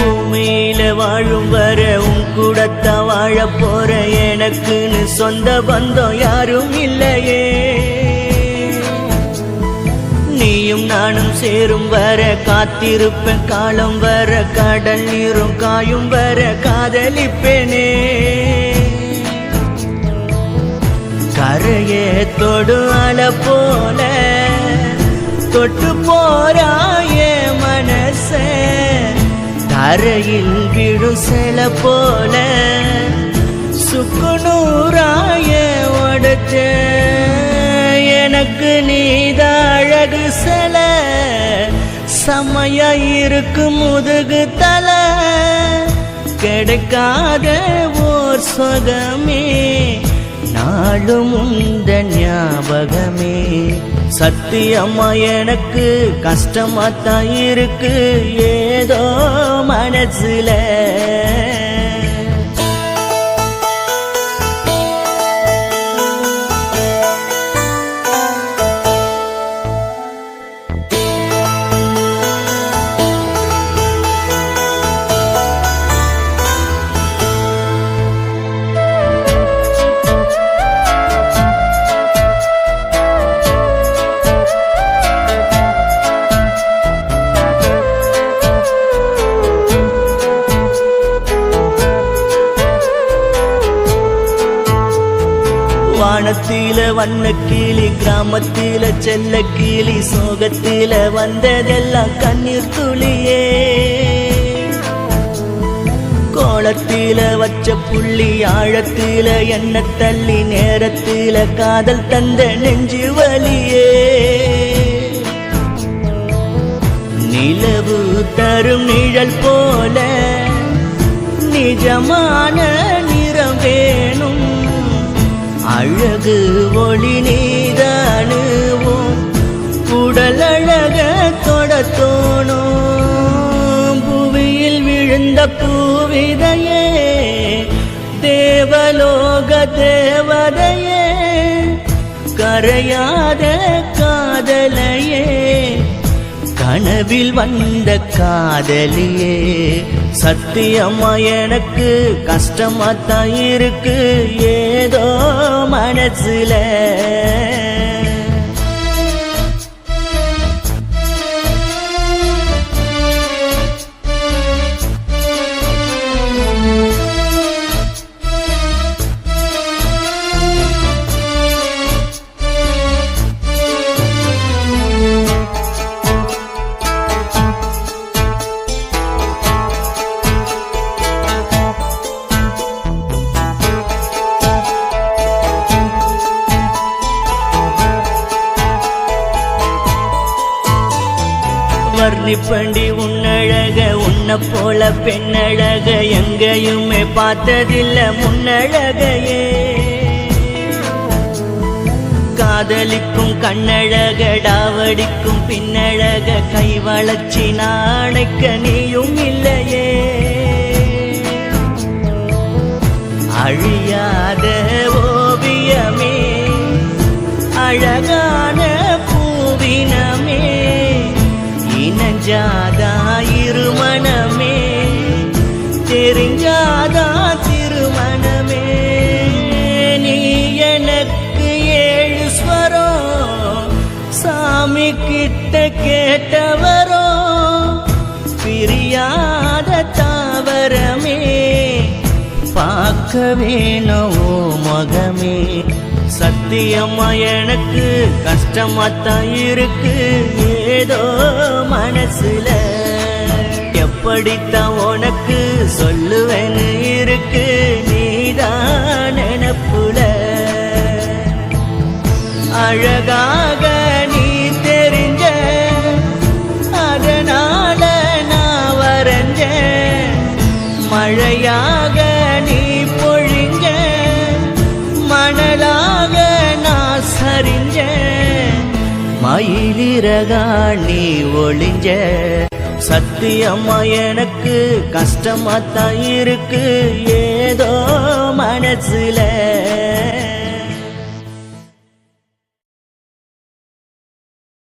பூமியில வாழும் வர உன் கூடத்த வாழ போற எனக்குன்னு சொந்த பந்தம் யாரும் இல்லையே. நீயும் நானும் சேரும் வர காத்திருப்பேன். காலம் வர கடல் நீரும் காயும் வர காதலிப்பேனே. கரையே தொடு அல போல தொட்டு போறாயே அறையில் விழு செல போல சுக்குநூறாய உடச்ச. எனக்கு நீத அழகு சில. செம்மையா இருக்கு முதுகு தலை. கிடைக்காத ஓர் சொகமே. நாளும் உந்த ஞாபகமே. சத்தியம்மா எனக்கு கஷ்டமா தான் இருக்கு. ஏதோ மனசுல வானத்தில வண்ண கிளி கிராமத்தில செல்ல கிளி சோகத்தில வந்ததெல்லாம் கண்ணீர் துளியே. கோலத்தில வச்ச புள்ளி ஆழத்தில என்ன தள்ளி நேரத்தில காதல் தந்த நெஞ்சு வலியே. நிலவு தரும் நிழல் போல நிஜமான நிறம் வேணும். அழகு ஒளி நீதானுவோம் உடல் அழக தொட புவியில் விழுந்த பூவிதையே தேவலோக தேவதையே. கரையாத காதலையே கனவில் வந்த காதலியே சத்தியம்மா எனக்கு கஷ்டமா தான் இருக்கு. ஏதோ மனசுல வர்ணிப்பண்டி உன்னழக உன்னை போல பெண்ணழக எங்கேயுமே பார்த்ததில்ல முன்னழகையே. காதலிக்கும் கண்ணழக டாவடிக்கும் பின்னழக கை வளர்ச்சி நாளைக்க நீயும் இல்லையே. அழியாத தெரிஞ்சாதா இருமணமே தெரிஞ்சாதா திருமணமே நீ எனக்கு ஏழு ஸ்வரம் சாமி கிட்ட கேட்டவரோ பிரியாத தாவரமே. பார்க்க வேணும் ஓ முகமே. சத்தியம்மா எனக்கு கஷ்டமாத்தான் இருக்கு. ஏதோ மனசுல. எப்படித்தான் உனக்கு சொல்லுவேன்னு இருக்கு நீதான் நினப்புல. அழகாக நீ தெரிஞ்ச அதனால நான் வரைஞ்ச மழையாக நீ பொழிஞ்ச மணலாக நான் சரிஞ்ச மயிலிறகா நீ ஒளிஞ்ச சத்தியம்மா எனக்கு கஷ்டமா தான் இருக்கு. ஏதோ மனசுல